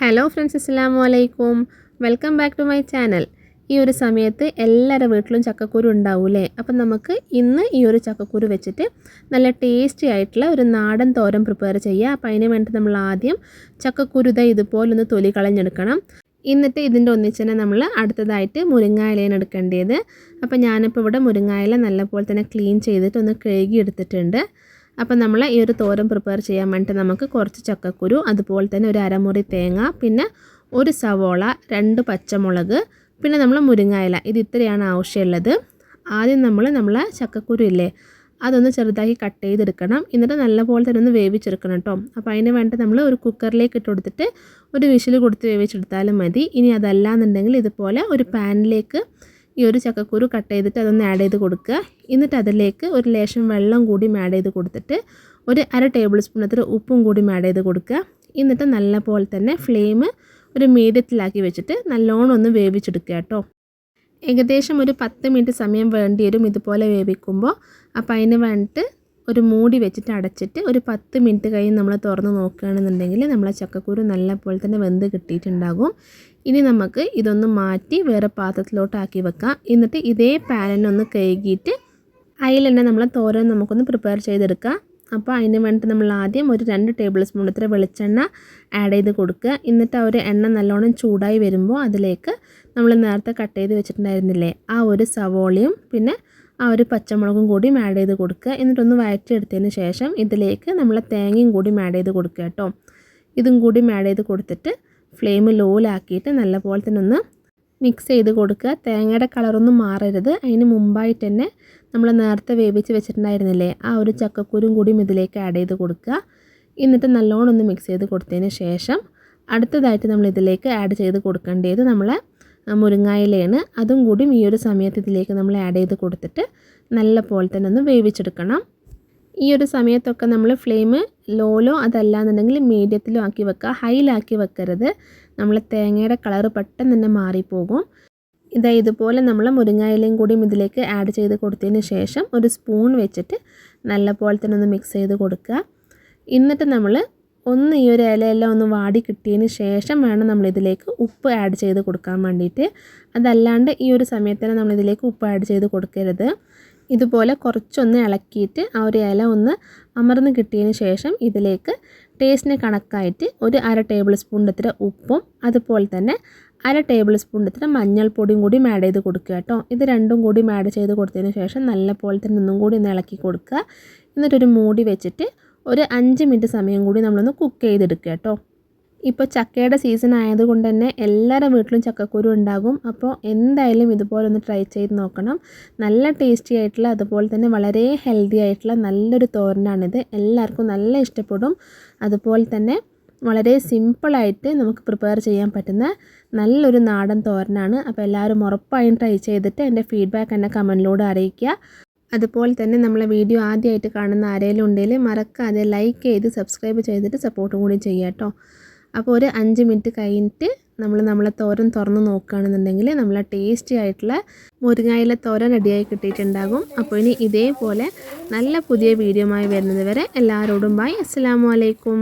Hello friends അസ്സാം വലൈക്കും welcome back to my channel ഈ ഒരു സമയത്ത് എല്ലാവരുടെ വീട്ടിലും ചക്കക്കുരു ഉണ്ടാവൂലേ അപ്പം നമുക്ക് ഇന്ന് ഈ ഒരു ചക്കക്കുരു വെച്ചിട്ട് നല്ല ടേസ്റ്റി ആയിട്ടുള്ള ഒരു നാടൻ തോരൻ പ്രിപ്പയർ ചെയ്യുക അപ്പം അതിന് വേണ്ടി നമ്മൾ ആദ്യം ചക്കക്കുരു ഇതാ ഇതുപോലൊന്ന് തൊലി കളഞ്ഞെടുക്കണം. എന്നിട്ട് ഇതിന്റെ ഒന്നിച്ചനെ നമ്മൾ അടുത്തതായിട്ട് മുരിങ്ങായിലയാണ് എടുക്കേണ്ടത്. അപ്പം ഞാനിപ്പോൾ ഇവിടെ മുരിങ്ങായില നല്ലപോലെ തന്നെ ക്ലീൻ ചെയ്തിട്ട് ഒന്ന് കഴുകി എടുത്തിട്ടുണ്ട് അപ്പം നമ്മൾ ഈ ഒരു തോരൻ പ്രിപ്പയർ ചെയ്യാൻ വേണ്ടിയിട്ട് നമുക്ക് കുറച്ച് ചക്കക്കുരു അതുപോലെ തന്നെ ഒരു അരമുറി തേങ്ങ പിന്നെ ഒരു സവോള രണ്ട് പച്ചമുളക് പിന്നെ നമ്മൾ മുരിങ്ങയില ഇത് ഇത്രയാണ് ആവശ്യമുള്ളത്. ആദ്യം നമ്മൾ നമ്മളെ ചക്കക്കുരു ഇല്ലേ അതൊന്ന് ചെറുതാക്കി കട്ട് ചെയ്തെടുക്കണം. എന്നിട്ട് നല്ലപോലെ തന്നെ ഒന്ന് വേവിച്ചെടുക്കണം കേട്ടോ അപ്പോൾ അതിന് വേണ്ടി നമ്മൾ ഒരു കുക്കറിലേക്ക് ഇട്ട് കൊടുത്തിട്ട് ഒരു വിഷിൽ കൊടുത്ത് വേവിച്ചെടുത്താലും മതി. ഇനി അതല്ല എന്നുണ്ടെങ്കിൽ ഇതുപോലെ ഒരു പാനിലേക്ക് ഈ ഒരു ചക്കക്കുരു കട്ട് ചെയ്തിട്ട് അതൊന്ന് ആഡ് ചെയ്ത് കൊടുക്കുക. എന്നിട്ട് അതിലേക്ക് ഒരു ലേശം വെള്ളം കൂടി ആഡ് ചെയ്ത് കൊടുത്തിട്ട് ഒരു അര ടേബിൾ സ്പൂൺ അത്ര ഉപ്പും കൂടി ആഡ് ചെയ്ത് കൊടുക്കുക. എന്നിട്ട് നല്ല പോലെ തന്നെ ഫ്ലെയിം ഒരു മീഡിയത്തിലാക്കി വെച്ചിട്ട് നല്ലോണം ഒന്ന് വേവിച്ചെടുക്കുക കേട്ടോ. ഏകദേശം ഒരു പത്ത് മിനിറ്റ് സമയം വേണ്ടി വരും ഇതുപോലെ വേവിക്കുമ്പോൾ. അപ്പോൾ അതിന് വേണ്ടിയിട്ട് ഒരു മൂടി വെച്ചിട്ട് അടച്ചിട്ട് ഒരു പത്ത് മിനിറ്റ് കഴിഞ്ഞ് നമ്മൾ തുറന്ന് നോക്കുകയാണെന്നുണ്ടെങ്കിൽ നമ്മളെ ചക്കക്കുരു നല്ല പോലെ തന്നെ വെന്ത് കിട്ടിയിട്ടുണ്ടാകും. ഇനി നമുക്ക് ഇതൊന്ന് മാറ്റി വേറെ പാത്രത്തിലോട്ടാക്കി വെക്കാം. എന്നിട്ട് ഇതേ പാനിനൊന്ന് കഴുകിയിട്ട് തന്നെ നമ്മൾ തോരൻ നമുക്കൊന്ന് പ്രിപ്പയർ ചെയ്തെടുക്കാം. അപ്പോൾ അതിന് വേണ്ടിയിട്ട് നമ്മൾ ആദ്യം ഒരു രണ്ട് ടേബിൾ സ്പൂൺ ഇത്ര വെളിച്ചെണ്ണ ആഡ് ചെയ്ത് കൊടുക്കുക. എന്നിട്ട് ആ ഒരു എണ്ണ നല്ലോണം ചൂടായി വരുമ്പോൾ അതിലേക്ക് നമ്മൾ നേരത്തെ കട്ട് ചെയ്ത് വെച്ചിട്ടുണ്ടായിരുന്നില്ലേ ആ ഒരു സവോളയും പിന്നെ ആ ഒരു പച്ചമുളകും കൂടിയും ആഡ് ചെയ്ത് കൊടുക്കുക. എന്നിട്ടൊന്ന് വഴറ്റിയെടുത്തതിന് ശേഷം ഇതിലേക്ക് നമ്മൾ തേങ്ങയും കൂടിയും ആഡ് ചെയ്ത് കൊടുക്കുക കേട്ടോ. ഇതും കൂടിയും ആഡ് ചെയ്ത് കൊടുത്തിട്ട് ഫ്ലെയിം ലോയിലാക്കിയിട്ട് നല്ലപോലെ തന്നെ ഒന്ന് മിക്സ് ചെയ്ത് കൊടുക്കുക. തേങ്ങയുടെ കളറൊന്നും മാറരുത്. അതിന് മുമ്പായിട്ട് തന്നെ നമ്മൾ നേരത്തെ വേവിച്ച് വെച്ചിട്ടുണ്ടായിരുന്നില്ലേ ആ ഒരു ചക്കക്കുരും കൂടിയും ഇതിലേക്ക് ആഡ് ചെയ്ത് കൊടുക്കുക. എന്നിട്ട് നല്ലോണം ഒന്ന് മിക്സ് ചെയ്ത് കൊടുത്തതിന് ശേഷം അടുത്തതായിട്ട് നമ്മൾ ഇതിലേക്ക് ആഡ് ചെയ്ത് കൊടുക്കേണ്ടത് നമ്മളെ മുരിങ്ങായിലയാണ്. അതും കൂടി ഈ ഒരു സമയത്ത് ഇതിലേക്ക് നമ്മൾ ആഡ് ചെയ്ത് കൊടുത്തിട്ട് നല്ല പോലെ തന്നെ ഒന്ന് വേവിച്ചെടുക്കണം. ഈ ഒരു സമയത്തൊക്കെ നമ്മൾ ഫ്ലെയിം ലോലോ അതല്ല എന്നുണ്ടെങ്കിൽ മീഡിയത്തിലോ ആക്കി വെക്കുക. ഹൈയിലാക്കി വെക്കരുത്. നമ്മൾ തേങ്ങയുടെ കളറ് പെട്ടെന്ന് തന്നെ മാറിപ്പോകും. ഇതാ ഇതുപോലെ നമ്മൾ മുരിങ്ങയിലയും കൂടിയും ഇതിലേക്ക് ആഡ് ചെയ്ത് കൊടുത്തതിന് ശേഷം ഒരു സ്പൂൺ വെച്ചിട്ട് നല്ല പോലെ തന്നെ ഒന്ന് മിക്സ് ചെയ്ത് കൊടുക്കുക. എന്നിട്ട് നമ്മൾ ഒന്ന് ഈ ഒരു ഇലയെല്ലാം ഒന്ന് വാടി കിട്ടിയതിന് ശേഷം വേണം നമ്മളിതിലേക്ക് ഉപ്പ് ആഡ് ചെയ്ത് കൊടുക്കാൻ വേണ്ടിയിട്ട്. അതല്ലാണ്ട് ഈ ഒരു സമയത്ത് തന്നെ നമ്മളിതിലേക്ക് ഉപ്പ് ആഡ് ചെയ്ത് കൊടുക്കരുത്. ഇതുപോലെ കുറച്ചൊന്ന് ഇളക്കിയിട്ട് ആ ഒരു ഇല ഒന്ന് അമർന്ന് കിട്ടിയതിന് ശേഷം ഇതിലേക്ക് ടേസ്റ്റിന് കണക്കായിട്ട് ഒരു അര ടേബിൾ സ്പൂണിന്റെ ഇത്ര ഉപ്പും അതുപോലെ തന്നെ അര ടേബിൾ സ്പൂണിന്റെ ഇത്ര മഞ്ഞൾപ്പൊടിയും കൂടി ആഡ് ചെയ്ത് കൊടുക്കുക കേട്ടോ. ഇത് രണ്ടും കൂടി ആഡ് ചെയ്ത് കൊടുത്തതിന് ശേഷം നല്ല പോലെ തന്നെ ഒന്നും കൂടി ഒന്ന് ഇളക്കി കൊടുക്കുക. എന്നിട്ടൊരു മൂടി വെച്ചിട്ട് ഒരു അഞ്ച് മിനിറ്റ് സമയം കൂടി നമ്മളൊന്ന് കുക്ക് ചെയ്തെടുക്കുക കേട്ടോ. ഇപ്പോൾ ചക്കയുടെ സീസൺ ആയതുകൊണ്ട് തന്നെ എല്ലാവരുടെ വീട്ടിലും ചക്കക്കുരു ഉണ്ടാകും. അപ്പോൾ എന്തായാലും ഇതുപോലെ ഒന്ന് ട്രൈ ചെയ്ത് നോക്കണം. നല്ല ടേസ്റ്റി ആയിട്ടുള്ള അതുപോലെ തന്നെ വളരെ ഹെൽത്തി ആയിട്ടുള്ള നല്ലൊരു തോരനാണിത്. എല്ലാവർക്കും നല്ല ഇഷ്ടപ്പെടും. അതുപോലെ തന്നെ വളരെ സിമ്പിളായിട്ട് നമുക്ക് പ്രിപ്പയർ ചെയ്യാൻ പറ്റുന്ന നല്ലൊരു നാടൻ തോരനാണ്. അപ്പോൾ എല്ലാവരും ഉറപ്പായും ട്രൈ ചെയ്തിട്ട് എന്റെ ഫീഡ്ബാക്ക് എന്നെ കമന്റിലൂടെ അറിയിക്കുക. അതുപോലെ തന്നെ നമ്മളെ വീഡിയോ ആദ്യമായിട്ട് കാണുന്ന ആരെങ്കിലും ഉണ്ടെങ്കിൽ മറക്കാതെ ലൈക്ക് ചെയ്ത് സബ്സ്ക്രൈബ് ചെയ്തിട്ട് സപ്പോർട്ടും കൂടി ചെയ്യാം കേട്ടോ. അപ്പോൾ ഒരു അഞ്ച് മിനിറ്റ് കഴിഞ്ഞിട്ട് നമ്മൾ നമ്മളെ തോരൻ തുറന്ന് നോക്കുകയാണെന്നുണ്ടെങ്കിൽ നമ്മൾ ടേസ്റ്റി ആയിട്ടുള്ള മുരിങ്ങയിലെ തോരൻ റെഡിയായി കിട്ടിയിട്ടുണ്ടാകും. അപ്പോൾ ഇനി ഇതേപോലെ നല്ല പുതിയ വീഡിയോ ആയി വരുന്നത് വരെ എല്ലാവരോടും ബൈ അസ്സാം വലൈക്കും